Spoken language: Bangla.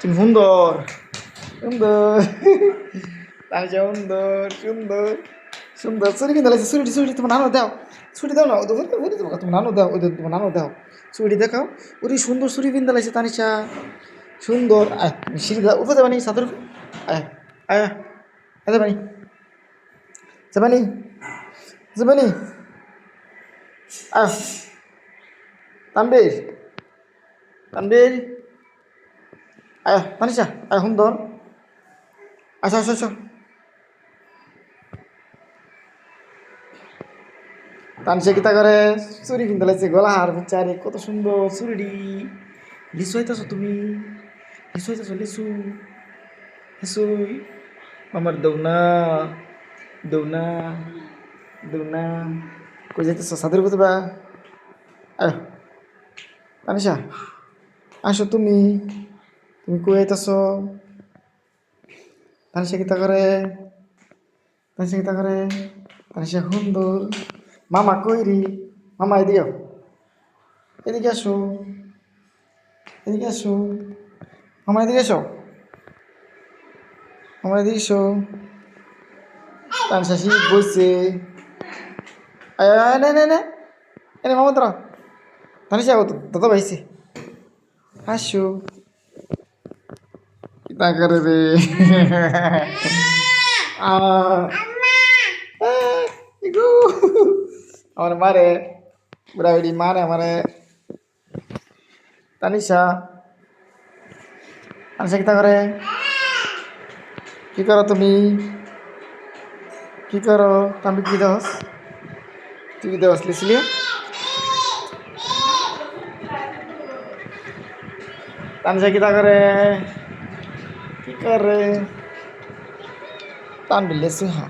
তুমি সুন্দর সুন্দর তানিশা সুন্দর সুন্দর সুন্দর ছুরি কিনতে লাগছে ছুরিটি ছুরি তোমার নানো দাও। ছুরি দাও না, ওদের ওদের তোমার তোমার নানো দাও, ওদের, তোমার নানো দাও। ছুরি দেখাও। ওরে সুন্দর ছুরি কিনতে লাগছে তানিশা। সুন্দর, আয়, সিঁড়ি দাও, উপরে যাবানি সাঁতর আয় আয় আয় যাবানি। যাবানি যাবানি। আয় তানবীর তানবীর আয় তানিশা আয় সুন্দর আচ্ছা আচ্ছা আচ্ছা। তানসে কিতা করে চুরি কিনতে লাগছে? গলা হার বিচারে কত সুন্দর চুরিডি লিচু হইতেছ তুমি? লিচু হইতেছ লিচু। লিচুই আমার দৌনা দৌনা দৌনা। কই যাইতেছ? সাদের কোথায় বা? আয় তানিশা আসো তুমি। তুমি কই আইতেছ তানিশা কিতা করে তানিশা কিতা করে তানিশা সুন্দর মামা কই রে মামা, এদিকে। এদিকে আসো এদিকে আসো মামা, এদিকে আসো মামা, এদিকে এসো তানিশা শীত বইছে নে নে নে। এনে মামা তোরা তানিশা দাদা ভাইছে আসো কিতা করে রে আ Ah, ইগু আমার মারে বুড়া বুড়ি মারে আমারে তানিশা তানিশা কিতা করে কি করো তুমি কি করো তুমি কি দোস তুই কি দোস লিসলি তানিশা কিতা করে कर रहे हैं। बिल्ले सिंह हाँ।